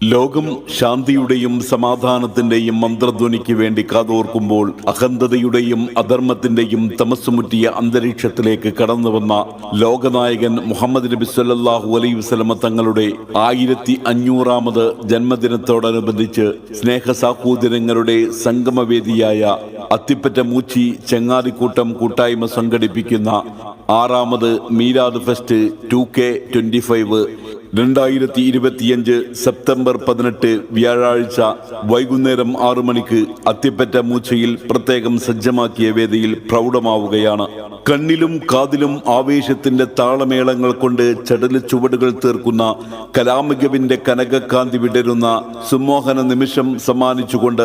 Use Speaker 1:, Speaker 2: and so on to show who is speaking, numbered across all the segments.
Speaker 1: ലോകം ശാന്തിയുടെയും സമാധാനത്തിന്റെയും മന്ത്രധ്വനിക്ക് വേണ്ടി കാതോർക്കുമ്പോൾ അഹന്തതയുടെയും അധർമ്മത്തിന്റെയും തമസ്സുമുറ്റിയ അന്തരീക്ഷത്തിലേക്ക് കടന്നുവന്ന ലോകനായകൻ മുഹമ്മദ് നബി സല്ലാഹു അലൈ വസ്ലമ തങ്ങളുടെ ആയിരത്തി അഞ്ഞൂറാമത് ജന്മദിനത്തോടനുബന്ധിച്ച് സ്നേഹ സാഹോദര്യങ്ങളുടെ സംഗമവേദിയായ അത്തിപ്പറ്റ മൂച്ചി ചെങ്ങാതിക്കൂട്ടം കൂട്ടായ്മ സംഘടിപ്പിക്കുന്ന ആറാമത് Milad fest two K twenty five രണ്ടായിരത്തി ഇരുപത്തിയഞ്ച് സെപ്റ്റംബർ പതിനെട്ട് വ്യാഴാഴ്ച വൈകുന്നേരം ആറു മണിക്ക് അത്തിപ്പറ്റ മൂച്ചയിൽ പ്രത്യേകം സജ്ജമാക്കിയ വേദിയിൽ പ്രൗഢമാവുകയാണ്. കണ്ണിലും കാതിലും ആവേശത്തിന്റെ താളമേളങ്ങൾ കൊണ്ട് ചടൽ ചുവടുകൾ തീർക്കുന്ന കലാമികവിന്റെ കനകക്കാന്തി വിടരുന്ന സുമോഹന നിമിഷം സമ്മാനിച്ചുകൊണ്ട്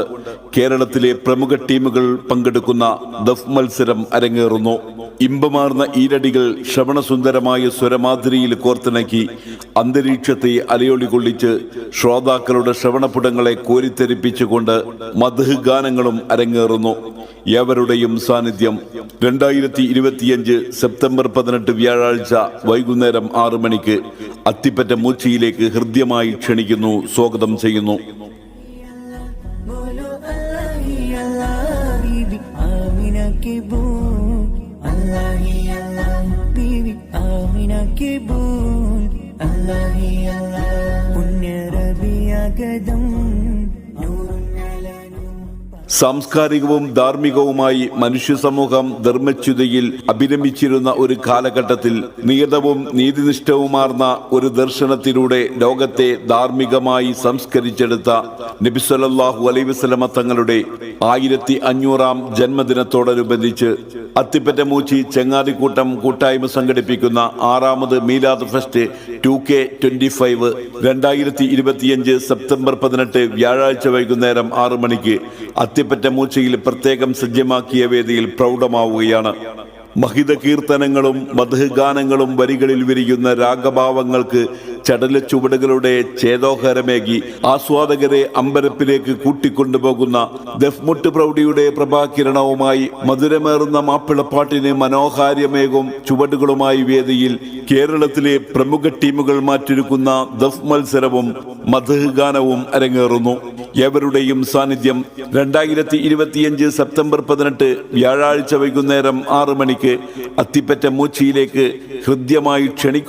Speaker 1: കേരളത്തിലെ പ്രമുഖ ടീമുകൾ പങ്കെടുക്കുന്ന ദഫ് മത്സരം അരങ്ങേറുന്നു. ഇമ്പമാർന്ന ഈരടികൾ ശ്രവണസുന്ദരമായ സ്വരമാധുരിയിൽ കോർത്തിണക്കി അന്തരീക്ഷത്തെ അലയൊളി കൊള്ളിച്ച് ശ്രോതാക്കളുടെ ശ്രവണപുടങ്ങളെ കോരിത്തെരിപ്പിച്ചുകൊണ്ട് മധു ഗാനങ്ങളും അരങ്ങേറുന്നു ഏവരുടെയും സാന്നിധ്യം രണ്ടായിരത്തി ഇരുപത്തിയഞ്ച് സെപ്റ്റംബർ പതിനെട്ട് വ്യാഴാഴ്ച വൈകുന്നേരം ആറു മണിക്ക് അത്തിപ്പറ്റ മൂച്ചിയിലേക്ക് ഹൃദ്യമായി ക്ഷണിക്കുന്നു സ്വാഗതം ചെയ്യുന്നു
Speaker 2: बोलो अल्लाह ही अल्लाह बीबी आमिना की बूंद منكبون الله പുണ്യ ربي
Speaker 1: സാംസ്കാരികവും ധാർമ്മികവുമായി മനുഷ്യ സമൂഹം നിർമ്മിച്ചുതയിൽ അഭിരമിച്ചിരുന്ന ഒരു കാലഘട്ടത്തിൽ നിയതവും നീതിനിഷ്ഠവുമാർന്ന ഒരു ദർശനത്തിലൂടെ ലോകത്തെ ധാർമ്മികമായി സംസ്കരിച്ചെടുത്ത നബിസ്വലല്ലാഹു അലൈവിസ്ലമ തങ്ങളുടെ ആയിരത്തി അഞ്ഞൂറാം ജന്മദിനത്തോടനുബന്ധിച്ച് അത്തിപ്പറ്റ മൂച്ചി ചെങ്ങാതിക്കൂട്ടം കൂട്ടായ്മ സംഘടിപ്പിക്കുന്ന ആറാമത് Milad fest two K twenty five രണ്ടായിരത്തി ഇരുപത്തിയഞ്ച് സെപ്റ്റംബർ പതിനെട്ട് വ്യാഴാഴ്ച വൈകുന്നേരം ആറു മണിക്ക് അത്തിപ്പറ്റ മൂച്ചയിൽ പ്രത്യേകം സജ്ജമാക്കിയ വേദിയിൽ പ്രൗഢമാവുകയാണ്. മഹിത കീർത്തനങ്ങളും മധുഗാനങ്ങളും വരികളിൽ വിരിയുന്ന രാഗഭാവങ്ങൾക്ക് ചടല ചുവടുകളുടെ ചേതോഹരമേകി ആസ്വാദകരെ അമ്പരപ്പിലേക്ക് കൂട്ടിക്കൊണ്ടുപോകുന്ന ദഫ്മുട്ട് പ്രൗഢിയുടെ പ്രഭാകിരണവുമായി മധുരമേറുന്ന മാപ്പിളപ്പാട്ടിന് മനോഹാര്യമേകും ചുവടുകളുമായി വേദിയിൽ കേരളത്തിലെ പ്രമുഖ ടീമുകൾ മാറ്റൊരുക്കുന്ന ദഫ് മത്സരവും മധുഗാനവും അരങ്ങേറുന്നു. ഏവരുടെയും സാന്നിധ്യം രണ്ടായിരത്തി ഇരുപത്തിയഞ്ച് സെപ്റ്റംബർ പതിനെട്ട് വ്യാഴാഴ്ച വൈകുന്നേരം ആറു മണിക്ക് അത്തിപ്പറ്റ മൂച്ചിയിലേക്ക് ഹൃദ്യമായി ക്ഷണിക്കുന്നു